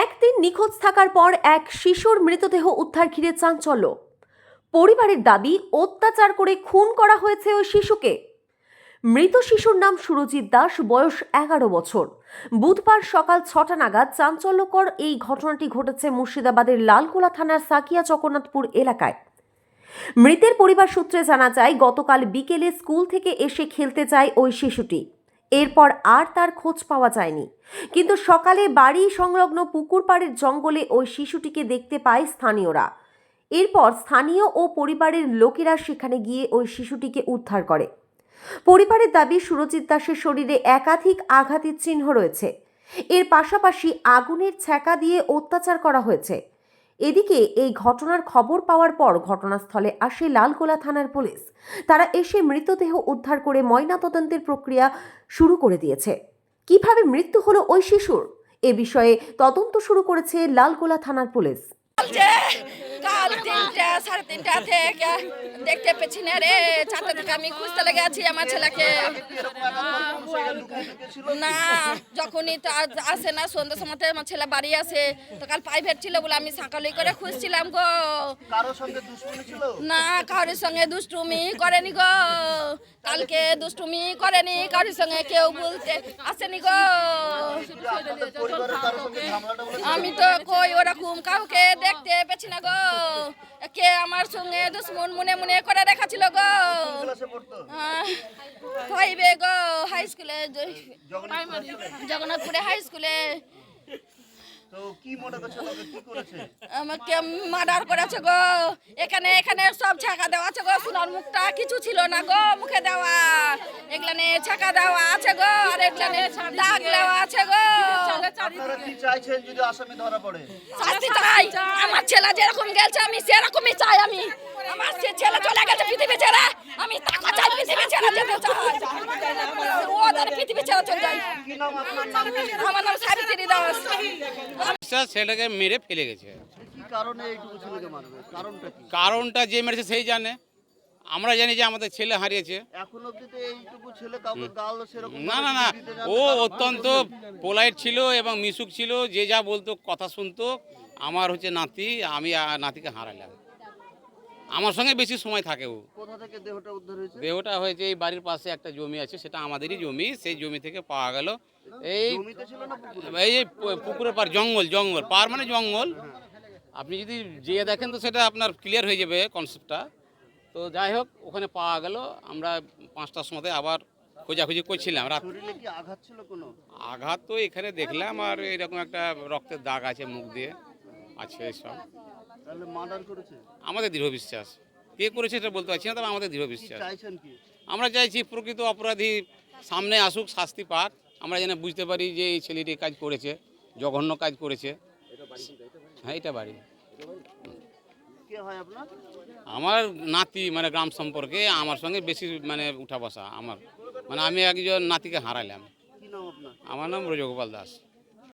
একদিন নিখোঁজ থাকার পর এক শিশুর মৃতদেহ উদ্ধার ঘিরে চাঞ্চল্য। পরিবারের দাবি, অত্যাচার করে খুন করা হয়েছে ওই শিশুকে। মৃত শিশুর নাম সুরজিৎ দাস, বয়স এগারো বছর। বুধবার সকাল ছটা নাগাদ চাঞ্চল্যকর এই ঘটনাটি ঘটেছে মুর্শিদাবাদের লালকোলা থানার সাকিয়া চকনাথপুর এলাকায়। মৃতের পরিবার সূত্রে জানা যায়, গতকাল বিকেলে স্কুল থেকে এসে খেলতে যায় ওই শিশুটি। এরপর আর তার খোঁজ পাওয়া যায়নি। কিন্তু সকালে বাড়ি সংলগ্ন পুকুর পাড়ের জঙ্গলে ওই শিশুটিকে দেখতে পায় স্থানীয়রা। এরপর স্থানীয় ও পরিবারের লোকেরা সেখানে গিয়ে ওই শিশুটিকে উদ্ধার করে। পরিবারের দাবি, সুরজিৎ দাসের শরীরে একাধিক আঘাতের চিহ্ন রয়েছে। এর পাশাপাশি আগুনের ছ্যাঁকা দিয়ে অত্যাচার করা হয়েছে। এদিকে এই ঘটনার খবর পাওয়ার পর ঘটনাস্থলে আসে লালগোলা থানার পুলিশ। তারা এসে মৃতদেহ উদ্ধার করে ময়নাতদন্তের প্রক্রিয়া শুরু করে দিয়েছে। কীভাবে মৃত্যু হলো ওই শিশুর? এ বিষয়ে তদন্ত শুরু করেছে লালগোলা থানার পুলিশ। কাল তিনটা সাড়ে তিনটা থেকে দেখতে পেছি না রে চারটা থেকে আমি খুঁজতে লেগে আছি আমার ছেলেকে। না যখনই তো আসে না সন্ধ্যা সময় আমার ছেলে বাড়ি আসে তো কাল প্রাইভেট ছিল বলে আমি সকালে করে খুঁজছিলাম গো। না কারোর সঙ্গে দুষ্টুমি করেনি গো। কালকে দুষ্টুমি করেনি কারোর সঙ্গে কেউ বলতে আসেনি গো। আমি তো কই ওরকম কাউকে দেখতে পেছি না গো। কে আমার সঙ্গে দুশ্মন মনে মনে করে রেখেছিল গো? ফাইভে গো হাই স্কুলে জগন্নাথ জগন্নাথপুরে হাই স্কুলে করছে গো। এখানে এখানে সব ছাকা দেওয়া আছে গো। মুখটা কিছু ছিল না গো মুখে দেওয়া। এগুলানে ছাকা দেওয়া আছে গো। আর গো আপনারা কি চাইছেন যদি আসামি ধরা পড়ে? শাস্তি চাই। আমার ছেলে যেরকম গেছে আমি সেরকমই চাই আমি। আমার ছেলে চলে গেছে পৃথিবী ছেড়ে। আমি টাকা চাই পৃথিবী ছেড়ে যেতে চাই। ওদের পৃথিবী ছেড়ে চলে যাই কি নাম আপনার? নাম কি? আমার নাম সাবিত্রী দাস ছেলেটাকে মেরে ফেলে গেছে। কি কারণে এইটুকু ছেলেকে মারবে? কারণটা কি? কারণটা যে মেরেছে সেই জানে। আমরা জানি যে আমাদের ছেলে হারিয়েছে। এখন অব্দি তো এইটুকু ছেলে কাউকে গাল সেরকম না না না। ও অত্যন্ত পোলাইট ছিল এবং মিশুক ছিল যে যা বলতো কথা শুনতো। আমার হচ্ছে নাতি আমি নাতিকে হারালাম। আমার সঙ্গে বেশি সময় থাকে ও। কোথা থেকে দেহটা উদ্ধার হয়েছে? দেহটা হয়েছে এই বাড়ির পাশে একটা জমি আছে সেটা আমাদেরই জমি। সেই জমি থেকে পাওয়া গেল। এই এই পুকুরের পার জঙ্গল জঙ্গল পার মানে জঙ্গল। আপনি যদি যেয়ে দেখেন তো সেটা আপনার ক্লিয়ার হয়ে যাবে কনসেপ্টটা তো যাই হোক ওখানে পাওয়া গেল। আমরা পাঁচটার সময় আবার খোঁজাখুঁজি করছিলাম। রাত আঘাত ছিল কোনো? আঘাত তো এখানে দেখলাম আর এরকম একটা রক্তের দাগ আছে মুখ দিয়ে। আছে সব। তাহলে মার্ডার করেছে? আমাদের দৃঢ় বিশ্বাস। কে করেছে সেটা বলতে পারছি না তবে আমাদের দৃঢ় বিশ্বাস। আমরা চাইছি প্রকৃত অপরাধী সামনে আসুক শাস্তি পাক। আমরা যেন বুঝতে পারি যে এই ছেলেটি কাজ করেছে জঘন্য কাজ করেছে। হ্যাঁ এটা বাড়ি। কে হয় আপনার? আমার নাতি মানে গ্রাম সম্পর্কে আমার সঙ্গে বেশি মানে উঠা বসা আমার। মানে আমি একজন নাতিকে হারালাম কি নাম আপনার? আমার নাম রজগোপাল দাস।